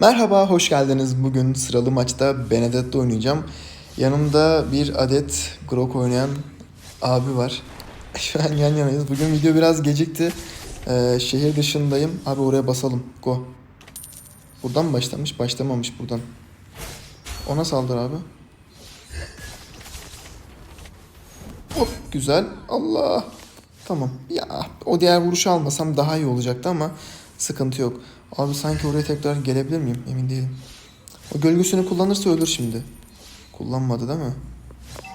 Merhaba, hoş geldiniz. Bugün sıralı maçta Benedetto oynayacağım. Yanımda bir adet Grok oynayan abi var. Şu an yan yanayız. Bugün video biraz gecikti. Ee, şehir dışındayım. Abi oraya basalım. Go. Buradan mı başlamış? Başlamamış buradan. Ona saldır abi. Hop güzel. Allah. Tamam. Ya o diğer vuruşu almasam daha iyi olacaktı ama sıkıntı yok. Abi sanki oraya tekrar gelebilir miyim? Emin değilim. O gölgesini kullanırsa ölür şimdi. Kullanmadı değil mi?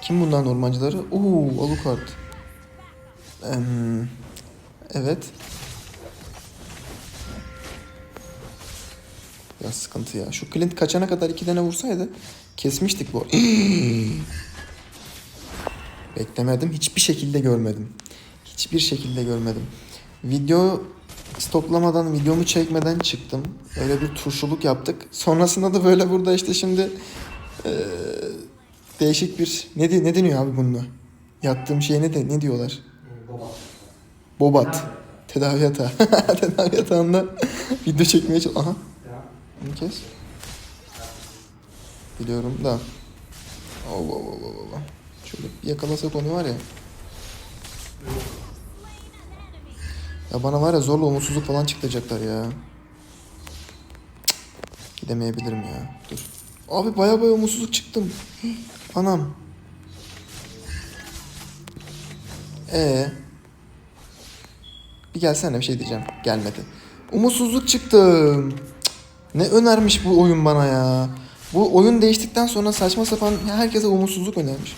Kim bunların ormancıları? Oo, Alucard. Em, evet. Ya sıkıntı ya. Şu Clint kaçana kadar iki tane vursaydı kesmiştik bu. Beklemedim. Hiçbir şekilde görmedim. Hiçbir şekilde görmedim. Video stoklamadan, videomu çekmeden çıktım. Öyle bir turşuluk yaptık. Sonrasında da böyle burada işte şimdi eee, değişik bir ne, di- ne deniyor abi bununla? Yattığım şeye ne, de, ne diyorlar? Baba. Bobat. Tedavi yatağı. Tedavi yatağında video çekmeye çalış... Aha bunu kes. Biliyorum da. Oh, oh, oh, oh, oh. Şöyle yakalasak onu var ya. Ya bana var ya zorla umutsuzluk falan çıkacaklar ya. Cık, Gidemeyebilirim ya. Dur. Abi baya baya umutsuzluk çıktım. Anam. Ee. Bir gelsene bir şey diyeceğim. Gelmedi. Umutsuzluk çıktım. Ne önermiş bu oyun bana ya. Bu oyun değiştikten sonra saçma sapan herkese umutsuzluk önermiş.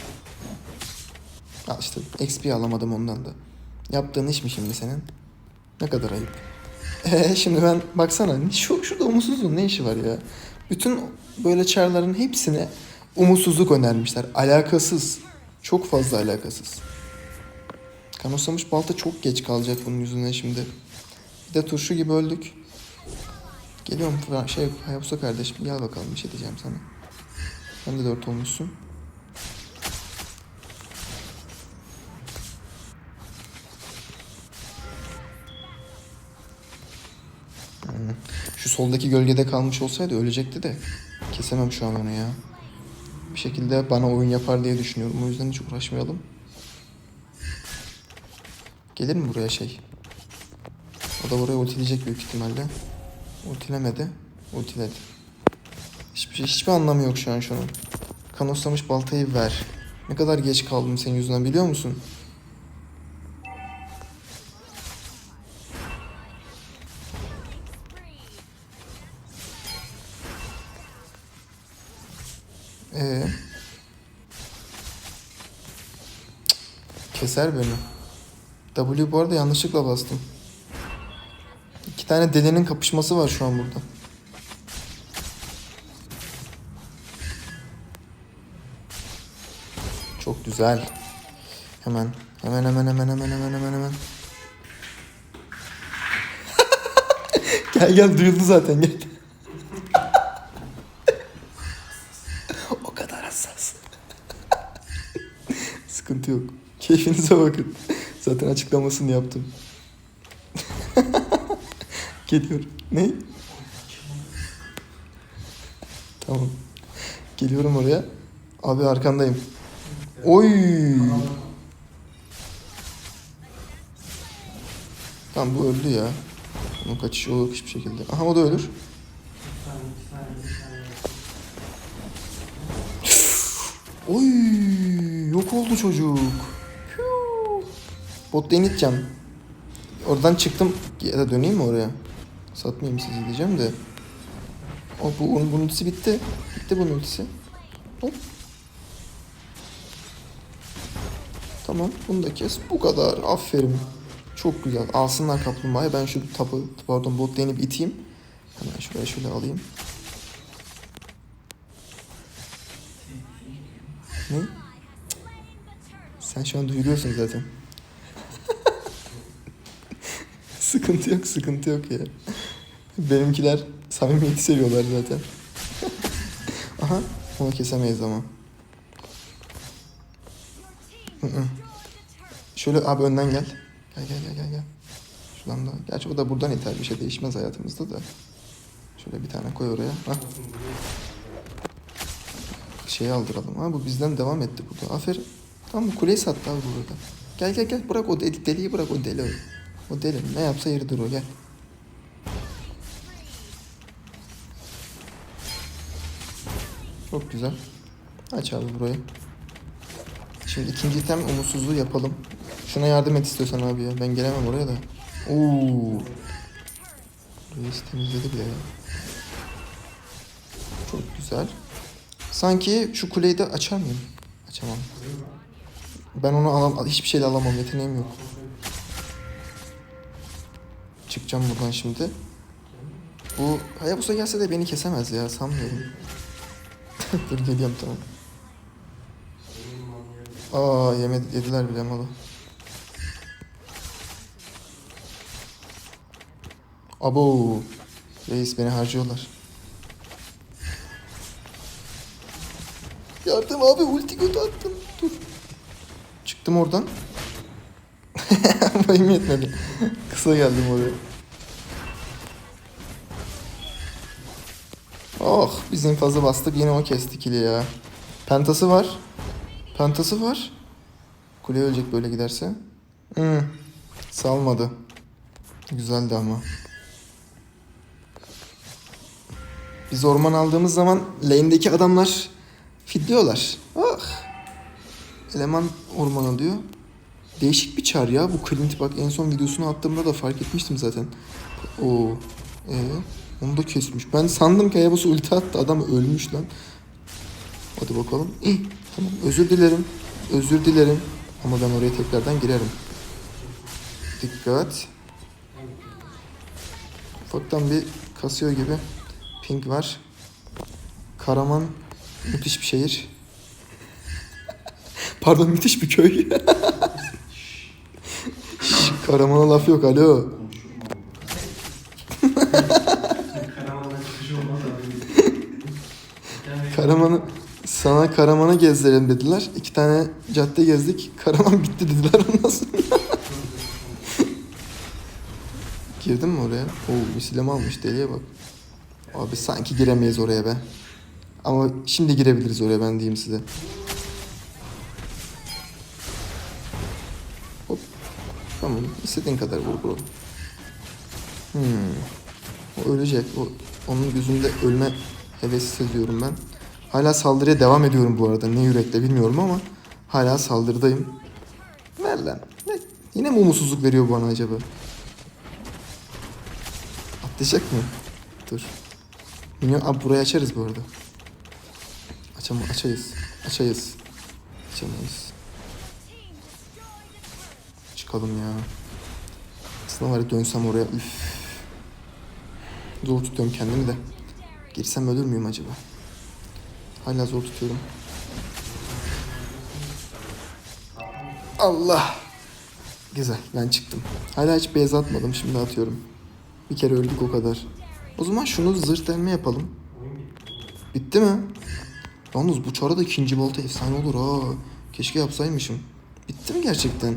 Al işte XP alamadım ondan da. Yaptığın iş mi şimdi senin? Ne kadar ayıp. Ee, şimdi ben baksana şu şurada umutsuzluğun ne işi var ya? Bütün böyle çarların hepsine umutsuzluk önermişler. Alakasız. Çok fazla alakasız. Kanoslamış balta çok geç kalacak bunun yüzünden şimdi. Bir de turşu gibi öldük. Geliyorum şey Hayabusa kardeşim gel bakalım bir şey diyeceğim sana. Sen de dört olmuşsun. Soldaki gölgede kalmış olsaydı ölecekti de. Kesemem şu an onu ya. Bir şekilde bana oyun yapar diye düşünüyorum. O yüzden hiç uğraşmayalım. Gelir mi buraya şey? O da buraya ultileyecek büyük ihtimalle. Ultilemedi. Ultiledi. Hiçbir, şey, hiçbir anlamı yok şu an şunun. Kanoslamış baltayı ver. Ne kadar geç kaldım senin yüzünden biliyor musun? Ee. Keser beni. W bu arada yanlışlıkla bastım. İki tane delinin kapışması var şu an burada. Çok güzel. Hemen. Hemen hemen hemen hemen hemen hemen hemen. gel gel duyuldu zaten gel. Sıkıntı yok. Keyfinize bakın. Zaten açıklamasını yaptım. Geliyorum. Ne? Tamam. Geliyorum oraya. Abi arkandayım. Oy. Tamam bu öldü ya. Bunun kaçışı olur hiçbir şekilde. Aha o da ölür. Oy. Yok oldu çocuk. Huu. Bot lane gideceğim. Oradan çıktım. Ya da döneyim mi oraya? Satmayayım sizi diyeceğim de. O bu bunun bunun ultisi bitti. Bitti bunun ultisi. Hop. Tamam bunu da kes. Bu kadar. Aferin. Çok güzel. Alsınlar kaplumbağayı. Ben şu tapı pardon bot bir iteyim. Hemen şuraya şöyle alayım. Ne? Sen şu an duyuruyorsun zaten. sıkıntı yok, sıkıntı yok ya. Benimkiler samimiyeti seviyorlar zaten. Aha, onu kesemeyiz ama. Şöyle abi önden gel. Gel gel gel gel gel. Şuradan da. Gerçi o da buradan iter bir şey değişmez hayatımızda da. Şöyle bir tane koy oraya. Hah. Şeyi aldıralım. Ha bu bizden devam etti burada. Aferin. Tamam bu kuleyi sattı abi burada. Gel gel gel bırak o deli, deliyi bırak o deli o. Deli ne yapsa yeridir o gel. Çok güzel. Aç abi burayı. Şimdi ikinci item umutsuzluğu yapalım. Şuna yardım et istiyorsan abi ya. Ben gelemem oraya da. Oo. Reis temizledi bile ya. Çok güzel. Sanki şu kuleyi de açar mıyım? Açamam. Ben onu alam hiçbir şeyle alamam. Yeteneğim yok. Çıkacağım buradan şimdi. Bu Hayabusa gelse de beni kesemez ya. Sanmıyorum. Dur geliyorum tamam. Aa yemedi, yediler bile malı. Abo. Reis beni harcıyorlar. Yardım abi ulti kötü attım. Dur. Çıktım oradan. Bayım yetmedi. Kısa geldim oraya. Oh bizim fazla bastık yine o kesti kili ya. Pentası var. Pentası var. Kule ölecek böyle giderse. Hmm. Salmadı. Güzeldi ama. Biz orman aldığımız zaman lane'deki adamlar fidliyorlar. Ah. Eleman orman alıyor. Değişik bir çar ya bu Clint bak en son videosunu attığımda da fark etmiştim zaten. Oo. Ee, onu da kesmiş. Ben sandım ki Hayabusa ulti attı adam ölmüş lan. Hadi bakalım. İh, tamam özür dilerim. Özür dilerim. Ama ben oraya tekrardan girerim. Dikkat. Ufaktan bir kasıyor gibi. Pink var. Karaman müthiş bir şehir. Pardon müthiş bir köy. Şş, Karaman'a laf yok alo. Karaman'dan çıkışı olmaz abi. Yani Karaman'ı sana Karaman'ı gezdirelim dediler. İki tane cadde gezdik. Karaman bitti dediler ondan sonra. Girdin mi oraya? Oo misileme almış deliye bak. Abi sanki giremeyiz oraya be. Ama şimdi girebiliriz oraya ben diyeyim size. Tamam istediğin kadar vur bro. Hmm. O ölecek. O, onun gözünde ölme hevesi seziyorum ben. Hala saldırıya devam ediyorum bu arada. Ne yürekle bilmiyorum ama hala saldırıdayım. Ver lan. Ne? Yine mi umutsuzluk veriyor bana acaba? Atlayacak mı? Dur. Minyon, abi burayı açarız bu arada. Açam açayız. Açayız. Açamayız. Çıkalım ya. Aslında var ya dönsem oraya üf. Zor tutuyorum kendimi de. Girsem ölür müyüm acaba? Hala zor tutuyorum. Allah. Güzel ben çıktım. Hala hiç beyaz atmadım şimdi atıyorum. Bir kere öldük o kadar. O zaman şunu zırh delme yapalım. Bitti mi? Yalnız bu çara da ikinci volta efsane olur ha. Keşke yapsaymışım. Bitti mi gerçekten?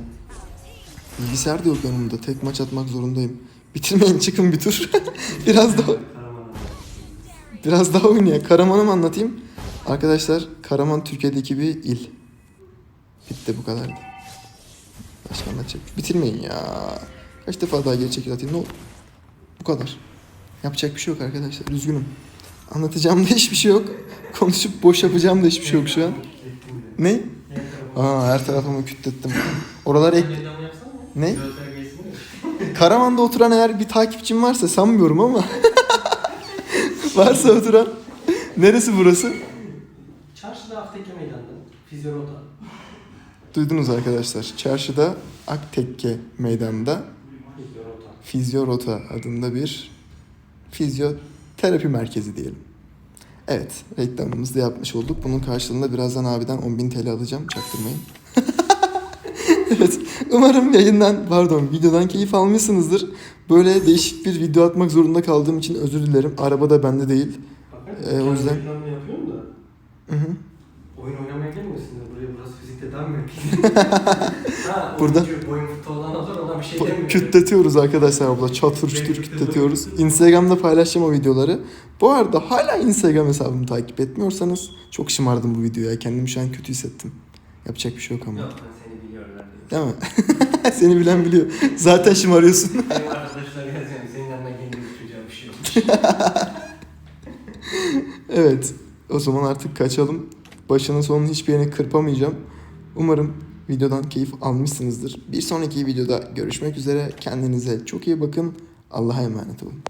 Bilgisayar da yok yanımda. Tek maç atmak zorundayım. Bitirmeyin çıkın bir tur. Biraz daha biraz daha oynayalım. Karaman'ı mı anlatayım? Arkadaşlar Karaman Türkiye'deki bir il. Bitti bu kadardı. Başka anlatacak. Bitirmeyin ya. Kaç defa daha geri çekil atayım ne olur. Bu kadar. Yapacak bir şey yok arkadaşlar. Üzgünüm. Anlatacağım da hiçbir şey yok. Konuşup boş yapacağım da hiçbir şey yok şu an. Ne? Aa her tarafımı kütlettim. Oralar ek... Ne? Karaman'da oturan eğer bir takipçim varsa sanmıyorum ama. varsa oturan. Neresi burası? Çarşıda Aftekke Meydanı'nda. Fizyonota. Duydunuz arkadaşlar. Çarşıda Aktekke meydanında Fizyonota. Fizyorota adında bir fizyoterapi merkezi diyelim. Evet, reklamımızı da yapmış olduk. Bunun karşılığında birazdan abiden 10.000 TL alacağım. Çaktırmayın. evet, umarım yayından, pardon videodan keyif almışsınızdır. Böyle değişik bir video atmak zorunda kaldığım için özür dilerim. Araba da bende değil. Bakın. Ee, o yüzden- Reklamını yapıyorum da. Hı hı. Oyun oynamaya gelmiyorsunuz. Buraya burası fizik tedavi mi? Burada- boyun fıtı olan olur ona bir şey demiyor. Kütletiyoruz arkadaşlar burada. Çatır çutur kütletiyoruz. Instagram'da paylaşacağım o videoları. Bu arada hala Instagram hesabımı takip etmiyorsanız çok şımardım bu videoya. Kendimi şu an kötü hissettim. Yapacak bir şey yok ama. Yok ben seni biliyorlar diyor. Değil mi? Seni bilen biliyor. Zaten şımarıyorsun. Benim arkadaşlar yazıyorum. Senin yanına geldiğimiz çocuğa bir şey olmuş. evet. O zaman artık kaçalım. Başının sonunu hiçbir yerini kırpamayacağım. Umarım videodan keyif almışsınızdır. Bir sonraki videoda görüşmek üzere. Kendinize çok iyi bakın. Allah'a emanet olun.